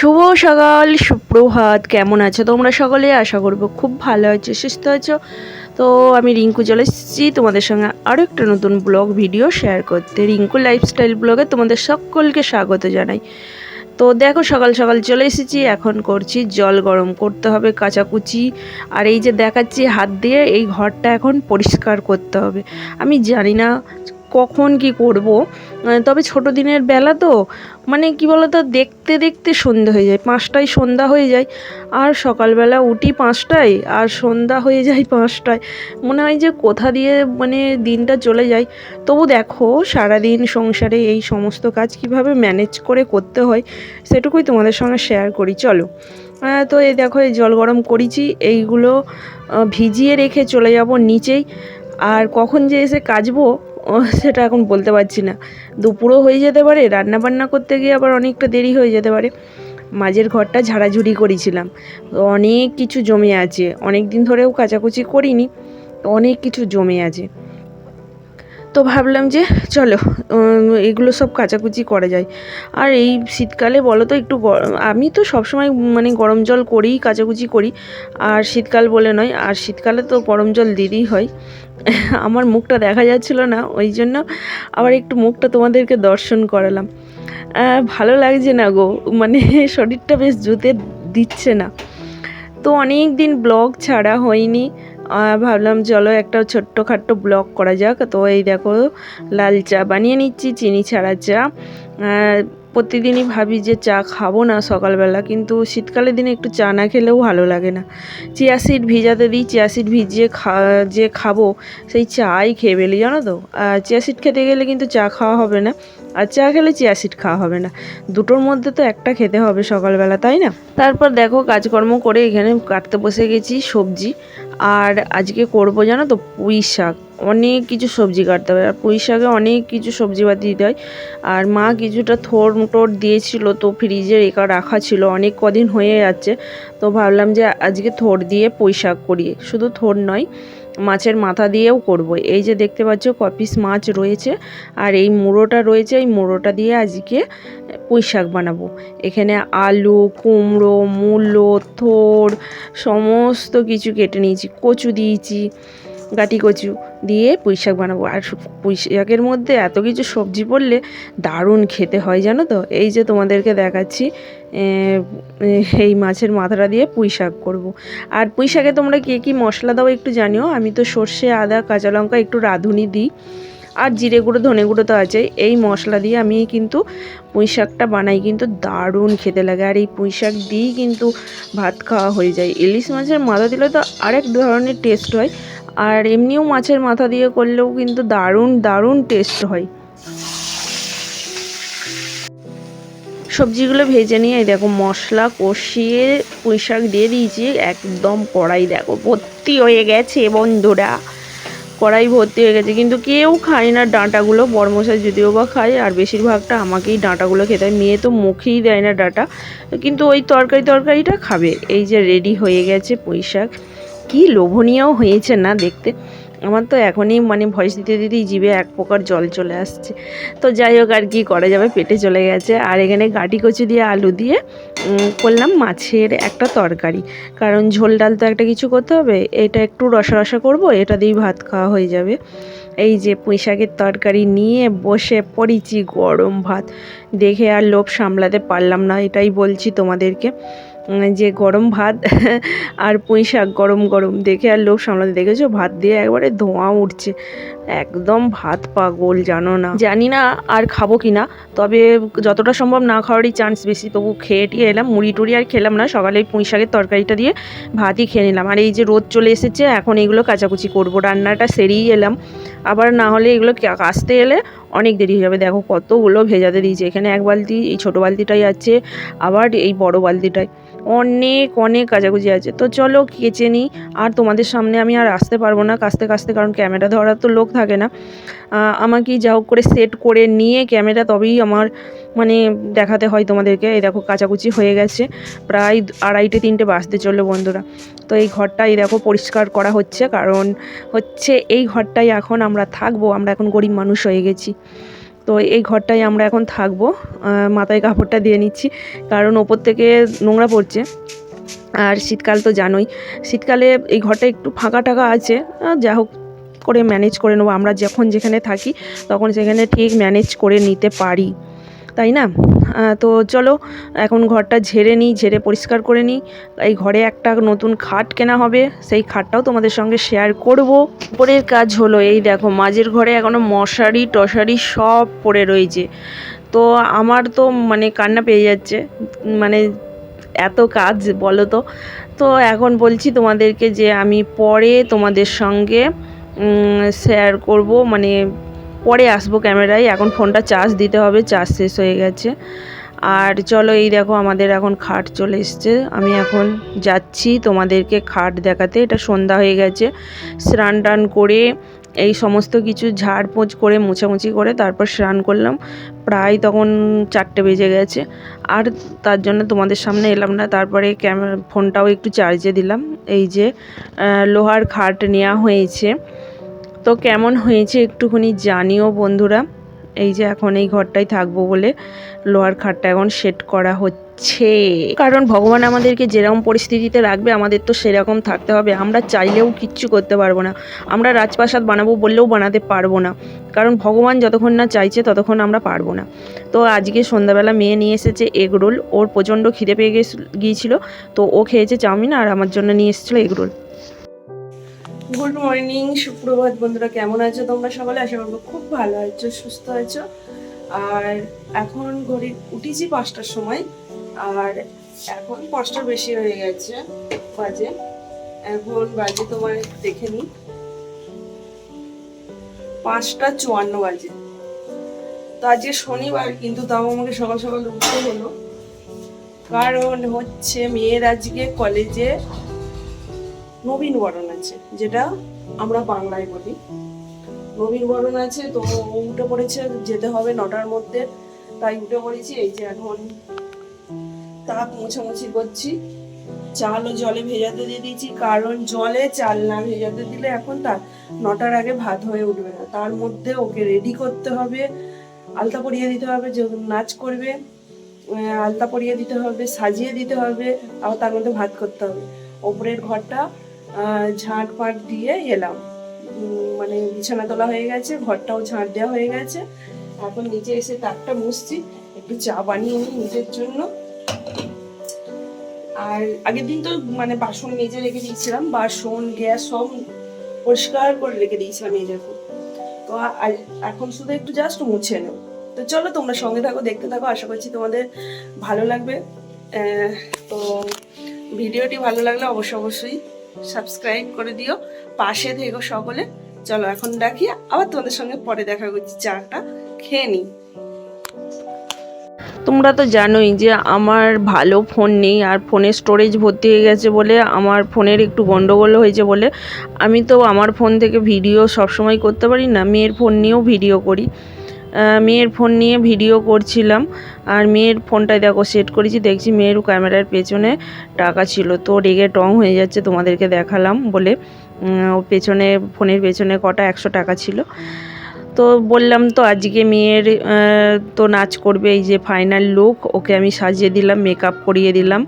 সকাল, সুপ্রভাত। কেমন আছো? তোমরা সকলে আশা করব খুব ভালো আছো, সুস্থ আছো। তো আমি রিঙ্কু চলে এসেছি তোমাদের সঙ্গে আরও একটা নতুন ব্লগ ভিডিও শেয়ার করতে। রিঙ্কু লাইফস্টাইল ব্লগে তোমাদের সকলকে স্বাগত জানাই। তো দেখো, সকাল সকাল চলে এসেছি। এখন করছি জল গরম। করতে হবে কাচাকুচি। আর এই যে দেখাচ্ছি হাত দিয়ে, এই ঘরটা এখন পরিষ্কার করতে হবে। আমি জানি না কখন কি করব? তবে ছোট দিনের বেলা তো মানে কি বলতো, দেখতে দেখতে সন্ধ্যা হয়ে যায়, পাঁচটায় সন্ধ্যা হয়ে যায়, আর সকালবেলা উঠি পাঁচটায়, আর সন্ধ্যা হয়ে যায় পাঁচটায়। মনে হয় যে কোথা দিয়ে মানে দিনটা চলে যায়। তবু দেখো, সারাদিন সংসারে এই সমস্ত কাজ কীভাবে ম্যানেজ করে করতে হয়, সেটুকুই তোমাদের সঙ্গে শেয়ার করি, চলো। তো এই দেখো, এই জল গরম করেছি, এইগুলো ভিজিয়ে রেখে চলে যাব নিচেই, আর কখন যে এসে কাচবো সেটা এখন বলতে পারছি না। দুপুরও হয়ে যেতে পারে রান্না বান্না করতে গিয়ে আবার অনেকটা দেরি হয়ে যেতে পারে। মাঝের ঘরটা ঝাড়াঝুড়ি করেছিলাম। অনেক কিছু জমে আছে। অনেক দিন ধরেও কাচাকুচি করিনি অনেক কিছু জমে আছে। তো ভাবলাম যে চলো এগুলো সব কাচাকুচি করা যায়। আর এই শীতকালে বলো তো একটু আমি তো সবসময় মানে গরম জল করেই কাচাকুচি করি, আর শীতকাল বলে নয়, আর শীতকালে তো গরম জল দিতেই হয়। আমার মুখটা দেখা যাচ্ছিল না, ওই জন্য আবার একটু মুখটা তোমাদেরকে দর্শন করালাম। ভালো লাগছে না গো মানে শরীরটা বেশ জুতে দিচ্ছে না। তো অনেক দিন ব্লগ ছাড়া হয়নি ভাবলাম চলো একটা ছোট্টখাট্টো ব্লগ করা যাক। তো এই দেখো, লাল চা বানিয়ে নিচ্ছি, চিনি ছাড়া চা। প্রতিদিনই ভাবি যে চা খাব না সকালবেলা, কিন্তু শীতকালের দিনে একটু চা না খেলেও ভালো লাগে না। চিয়া সিড ভিজাতে দিই, চিয়া সিড ভিজিয়ে খা, যে খাব সেই চাই খেয়ে ফেলি, জানো তো? চিয়া সিড খেতে গেলে কিন্তু চা খাওয়া হবে না, আর চা খেলে চিয়া সিড খাওয়া হবে না। দুটোর মধ্যে তো একটা খেতে হবে সকালবেলা, তাই না? তারপর দেখো কাজকর্ম করে এখানে কাটতে বসে গেছি সবজি। আর আজকে করব জানো তো পুঁই শাক। অনেক কিছু সবজি কাটতে হবে। আর পুঁই শাকে অনেক কিছু সবজি পাতি দিতে হয়। আর মা কিছুটা থোর টোর দিয়েছিল তো ফ্রিজে রেখা রাখা ছিল। অনেক কদিন হয়ে যাচ্ছে। তো ভাবলাম যে আজকে থোর দিয়ে পুঁই শাক করি। শুধু থোর নয় মাছের মাথা দিয়েও করব। এই যে দেখতে পাচ্ছ, কপিস মাছ রয়েছে। আর এই মুড়োটা রয়েছে, এই মুড়োটা দিয়ে আজকে পুঁই শাক বানাবো। এখানে আলু, কুমড়ো, মূলো, থোড়, সমস্ত কিছু কেটে নিয়েছি, কচু দিয়েছি। গাটি কচু দিয়ে পুঁই শাক বানাবো। আর সু- পুঁই শাকের মধ্যে এত কিছু সবজি পড়লে দারুণ খেতে হয়, জানো তো? এই যে তোমাদেরকে দেখাচ্ছি এই মাছের মাথাটা দিয়ে পুঁই শাক করব। আর পুঁই শাকে তোমরা কে, কী মশলা দাও একটু জানিও? আমি তো সর্ষে, আদা, কাঁচা লঙ্কা একটু রাঁধুনি দিই। আর জিরে গুঁড়ো, ধনে গুঁড়ো তো আছে এই মশলা দিয়ে আমি কিন্তু পুঁই শাকটা বানাই, কিন্তু দারুণ খেতে লাগে। আর এই পুঁই শাক দিয়েই কিন্তু ভাত খাওয়া হয়ে যায়। ইলিশ মাছের মাথা দিলে তো আরেক ধরনের টেস্ট হয়। আর এমনিও মাছের মাথা দিয়ে করলেও কিন্তু দারুণ দারুণ টেস্ট হয়। সবজিগুলো ভেজে নিয়ে দেখো মশলা কষিয়ে পুঁই শাক দিয়ে দিয়েছি, একদম কড়াই দেখো ভর্তি হয়ে গেছে বন্ধুরা। কড়াই ভর্তি হয়ে গেছে, কিন্তু কেউ খায় না ডাঁটাগুলো বড়মশাই যদিও বা খায়, আর বেশিরভাগটা আমাকেই ডাঁটাগুলো খেতে হয়, মেয়ে তো মুখেই দেয় না ডাঁটা। কিন্তু ওই তরকারি তরকারিটা খাবে, এই যে রেডি হয়ে গেছে পুঁই শাক। কী লোভনীয় হয়েছে না দেখতে। আমার তো এখনই মানে ভয়েস দিতে দিতেই জিভে এক প্রকার জল চলে আসছে। তো যাই হোক আর কি করা যাবে, পেটে চলে গেছে। আর এখানে গাটি কচু দিয়ে আলু দিয়ে করলাম মাছের একটা তরকারি। কারণ ঝোল ডাল তো একটা কিছু করতে হবে, এটা একটু রসা রসা করব, এটা দিয়েই ভাত খাওয়া হয়ে যাবে। এই যে পুঁই শাকের তরকারি নিয়ে বসে পড়েছি গরম ভাত। দেখে আর লোভ সামলাতে পারলাম না, এটাই বলছি তোমাদেরকে। যে গরম ভাত আর পুঁই শাক গরম গরম দেখে আর লোভ সামলাতে দেখেছ? ভাত দিয়ে একবারে ধোঁয়া উঠছে। একদম ভাত পাগল, জানো না। জানি না আর খাব কি না তবে যতটা সম্ভব না খাওয়ারই চান্স বেশি। তবু খেয়ে টিয়ে এলাম, মুড়ি টুড়ি আর খেলাম না। সকালে পুঁই শাকের তরকারিটা দিয়ে ভাতই খেয়ে নিলাম। আর এই যে রোদ চলে এসেছে, এখন এগুলো কাচাকুচি করব। রান্নাটা সেরেই এলাম। আবার না হলে এগুলো কাচতে এলে অনেক দেরি হয়ে যাবে। দেখো কতগুলো ভেজাতে দিয়েছে। এখানে এক বালতি, এই ছোটো বালতিটাই আছে, আবার এই বড় বালতিটাই। অনেক অনেক কাচাকুচি আছে। তো চলো কেচে নিই। আর তোমাদের সামনে আমি আর আসতে পারব না কাস্তে কাস্তে, কারণ ক্যামেরা ধরার তো লোক থাকে না। আমাকে যা হোক করে সেট করে নিয়ে ক্যামেরা তবেই আমার মানে দেখাতে হয় তোমাদেরকে। এই দেখো কাচাকুচি হয়ে গেছে। প্রায় আড়াইটে, তিনটে বাজতে চলল বন্ধুরা। তো এই ঘরটা এই দেখো পরিষ্কার করা হচ্ছে, কারণ হচ্ছে এই ঘরটাই এখন আমরা থাকব। আমরা এখন গরিব মানুষ হয়ে গেছি। তো এই ঘরটাই আমরা এখন থাকব। মাথায় কাপড়টা দিয়ে নিচ্ছি, কারণ ওপর থেকে নোংরা পড়ছে। আর শীতকাল তো জানোই, শীতকালে এই ঘরটা একটু ফাঁকা টাকা আছে। যা হোক করে ম্যানেজ করে নেব। আমরা যখন যেখানে থাকি, তখন সেখানে ঠিক ম্যানেজ করে নিতে পারি। তাই না? তো চলো, এখন ঘরটা ঝেড়ে নিই, ঝেড়ে পরিষ্কার করে নিই। এই ঘরে একটা নতুন খাট কেনা হবে, সেই খাটটাও তোমাদের সঙ্গে শেয়ার করব। উপরের কাজ হলো, এই দেখো, মাঝের ঘরে এখনও মশারি, টশারি সব পড়ে রয়েছে। তো আমার তো মানে কান্না পেয়ে যাচ্ছে মানে এত কাজ, বলো তো। তো এখন বলছি তোমাদেরকে যে আমি পরে তোমাদের সঙ্গে শেয়ার করব মানে পরে আসব ক্যামেরায়, এখন ফোনটা চার্জ দিতে হবে চার্জ শেষ হয়ে গেছে। আর চলো এই দেখো আমাদের এখন খাট চলে এসছে। আমি এখন যাচ্ছি তোমাদেরকে খাট দেখাতে, এটা সন্ধ্যা হয়ে গেছে। স্নান টান করে এই সমস্ত কিছু ঝাড়পোঁছ করে, মোছামুছি করে তারপর স্নান করলাম। প্রায় তখন চারটে বেজে গেছে। আর তার জন্য তোমাদের সামনে এলাম না, তারপরে ক্যামেরা ফোনটাও একটু চার্জে দিলাম। এই যে লোহার খাট নেওয়া হয়েছে। তো কেমন হয়েছে একটুখানি জানিও বন্ধুরা। এই যে এখন এই ঘরটাই থাকব বলে লোহার খাটটা এখন সেট করা হচ্ছে। কারণ ভগবান আমাদেরকে যেরকম পরিস্থিতিতে রাখবে, আমাদের তো সেরকম থাকতে হবে। আমরা চাইলেও কিচ্ছু করতে পারব না। আমরা রাজপ্রাসাদ বানাবো বললেও বানাতে পারব না। কারণ ভগবান যতক্ষণ না চাইছে, ততক্ষণ আমরা পারব না। তো আজকে সন্ধ্যাবেলা মেয়ে নিয়ে এসেছে এগরোল ওর প্রচণ্ড খিদে পেয়ে গিয়েছিল। তো ও খেয়েছে চাউমিন আর আমার জন্য নিয়ে এসেছিল এগ রোল। গুড মর্নিং, সুপ্রভাত বন্ধুরা, কেমন আছো তোমরা সকালে আশা করব খুব ভালো আছো, সুস্থ আছো। আর এখন ঘড়ি উঠেছি পাঁচটার সময়, আর এখন পাঁচটার বেশি হয়ে গেছে, বাজে। এখন বাজে তোমার দেখে নি। পাঁচটা চুয়ান্ন বাজে। তো আজকে শনিবার, কিন্তু তাও আমাকে সকাল সকাল উঠতে হলো। কারণ হচ্ছে মেয়ের আজকে কলেজে নবীন বরণ। আছে, যেটা আমরা বাংলায় বলি। নবীন বরণ আছে, তো উঠে পড়েছে, যেতে হবে নটার মধ্যে। তাই উঠে পড়েছি, এই যে এখন তাক মোছামুছি করছি। চাল ও জলে ভেজাতে দিয়ে দিয়েছি, কারণ জলে চাল না ভেজাতে দিলে এখন তার নটার আগে ভাত হয়ে উঠবে না। তার মধ্যে ওকে রেডি করতে হবে, আলতা পরিয়ে দিতে হবে, যে নাচ করবে আলতা পরিয়ে দিতে হবে, সাজিয়ে দিতে হবে আবার তার মধ্যে ভাত করতে হবে। ওপরের ঘরটা ঝাঁট ফাট দিয়ে এলাম। মানে বিছানা তোলা হয়ে গেছে, ঘরটাও ঝাঁট দেওয়া হয়ে গেছে। এখন নিচে এসে তাকটা মুছছি, একটু চা বানিয়ে নিই নিজের জন্য। আর আগের দিন তো মানে বাসন মেজে রেখে দিয়েছিলাম, বাসন, গ্যাস সব পরিষ্কার করে রেখে দিয়েছিলাম এই দেখো। তো এখন শুধু একটু জাস্ট মুছে নেব। তো চলো তোমরা সঙ্গে থাকো, দেখতে থাকো, আশা করছি তোমাদের ভালো লাগবে। তো ভিডিওটি ভালো লাগলে অবশ্যই অবশ্যই সাবস্ক্রাইব করে দিও, পাশে থেকো সকলে। চলো, এখন ডাকি আবার তোমাদের সঙ্গে পরে দেখা করছি, চাটা খেয়ে নিই। তোমরা তো জানোই যে আমার ভালো ফোন নেই আর ফোনের স্টোরেজ ভর্তি হয়ে গেছে বলে আমার ফোনের একটু গন্ডগোল হয়েছে বলে। আমি তো আমার ফোন থেকে ভিডিও সবসময় করতে পারি না, মেয়ের ফোন নিয়েও ভিডিও করি। মেয়ের ফোন নিয়ে ভিডিও করছিলাম। আর মেয়ের ফোনটায় দেখো সেট করেছি, দেখছি মেয়ের ক্যামেরার পেছনে টাকা ছিল। তো রেগে টং হয়ে যাচ্ছে, তোমাদেরকে দেখালাম বলে। পেছনে, ফোনের পেছনে কটা একশো টাকা ছিল। তো বললাম, তো আজকে মেয়ের তো নাচ করবে এই যে ফাইনাল লুক ওকে আমি সাজিয়ে দিলাম মেকআপ করিয়ে দিলাম।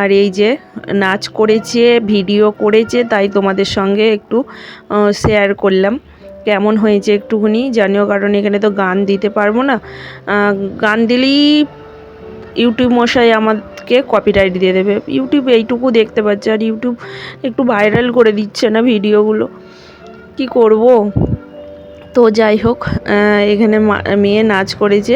আর এই যে নাচ করেছে ভিডিও করেছে, তাই তোমাদের সঙ্গে একটু শেয়ার করলাম। কেমন হয়েছে একটুখানি জানিও, কারণ এখানে তো গান দিতে পারব না। গান দিলেই ইউটিউব মশাই আমাকে কপিরাইট দিয়ে দেবে। ইউটিউব এইটুকু দেখতে পাচ্ছে, আর ইউটিউব একটু ভাইরাল করে দিচ্ছে না ভিডিওগুলো। কি করব? তো যাই হোক এখানে মেয়ে নাচ করেছে।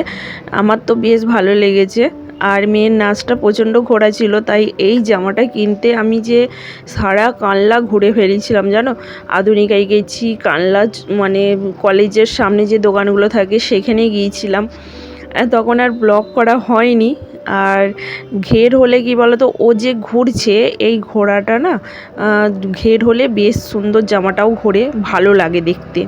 আমার তো বেশ ভালো লেগেছে। আর মেয়ের নাচটা প্রচণ্ড ঘোরা ছিল, তাই এই জামাটা কিনতে আমি যে সারা কানলা ঘুরে ফেলেছিলাম, জানো? আধুনিকায় গেছি, কানলা মানে কলেজের সামনে যে দোকানগুলো থাকে সেখানে গিয়েছিলাম। তখন আর ব্লগ করা হয়নি। আর ঘের হলে কি বলতো, ও যে ঘুরছে, এই ঘোড়াটা না ঘের হলে বেশ সুন্দর জামাটাও ঘোরে, ভালো লাগে দেখতে।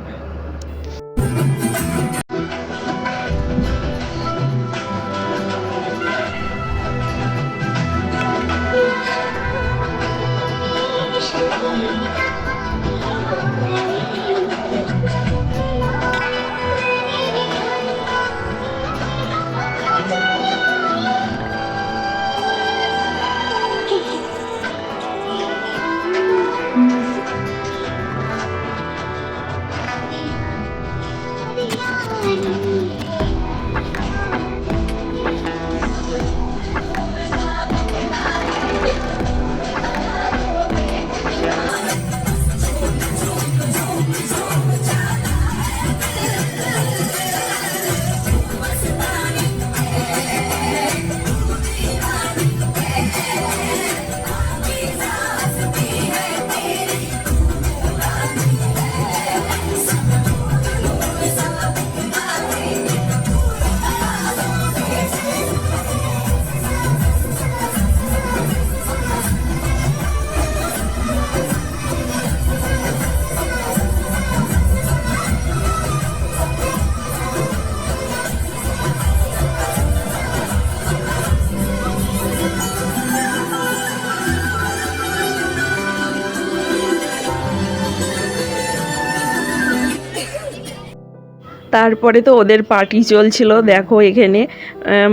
তারপরে তো ওদের পার্টি চলছিল, দেখো এখানে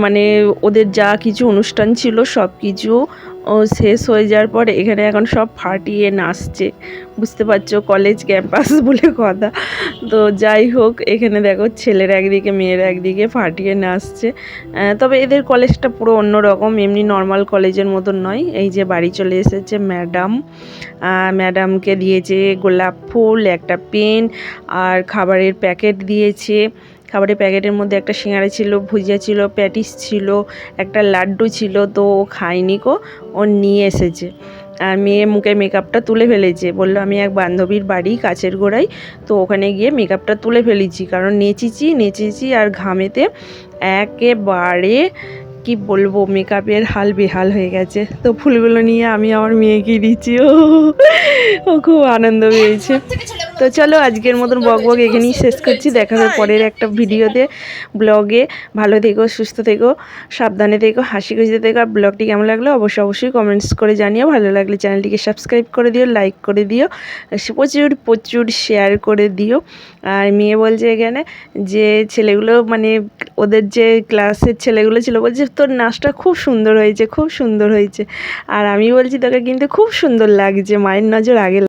মানে ওদের যা কিছু অনুষ্ঠান ছিল সব কিছু ও শেষ হয়ে যাওয়ার পর এখানে এখন সব ফাটিয়ে নাচছে। বুঝতে পারছ কলেজ ক্যাম্পাস বলে কথা। তো যাই হোক, এখানে দেখো ছেলেরা একদিকে, মেয়েরা একদিকে ফাটিয়ে নাচছে। তবে এদের কলেজটা পুরো অন্যরকম, এমনি নর্মাল কলেজের মতন নয়। এই যে বাড়ি চলে এসেছে ম্যাডাম ম্যাডামকে দিয়েছে গোলাপ ফুল, একটা পেন আর খাবারের প্যাকেট দিয়েছে। খাবারের প্যাকেটের মধ্যে একটা সিঙাড়া ছিল, ভুজিয়া ছিল, প্যাটিস ছিল, একটা লাড্ডু ছিল, তো ও খায়নি কো ও নিয়ে এসেছে। আর মেয়ে মুখে মেকআপটা তুলে ফেলেছে। বলল, আমি এক বান্ধবীর বাড়ি কাছের গোড়ায়, তো ওখানে গিয়ে মেকআপটা তুলে ফেলেছি। কারণ নেচেছি নেচেছি আর ঘামেতে একেবারে কি বলব মেকআপের হাল বেহাল হয়ে গেছে। তো ফুলগুলো নিয়ে আমি আমার মেয়েকে দিচ্ছি। ও ও খুব আনন্দ পেয়েছে। তো চলো আজকের মতন বক বক এখানেই শেষ করছি। দেখা হবে পরের একটা ভিডিওতে, ব্লগে। ভালো থেকো, সুস্থ থেকো, সাবধানে থেকো, হাসি খুশিতে থেকো। আর ব্লগটি কেমন লাগল অবশ্যই অবশ্যই কমেন্টস করে জানিও। ভালো লাগলে চ্যানেলটিকে সাবস্ক্রাইব করে দিও লাইক করে দিও। প্রচুর প্রচুর শেয়ার করে দিও। আর মেয়ে বলছে এখানে যে ছেলেগুলো মানে ওদের যে ক্লাসের ছেলেগুলো ছিল, বলছে তোর নাচটা খুব সুন্দর হয়েছে, খুব সুন্দর হয়েছে। আর আমি বলছি তোকে কিন্তু খুব সুন্দর লাগছে, মায়ের নজর আগে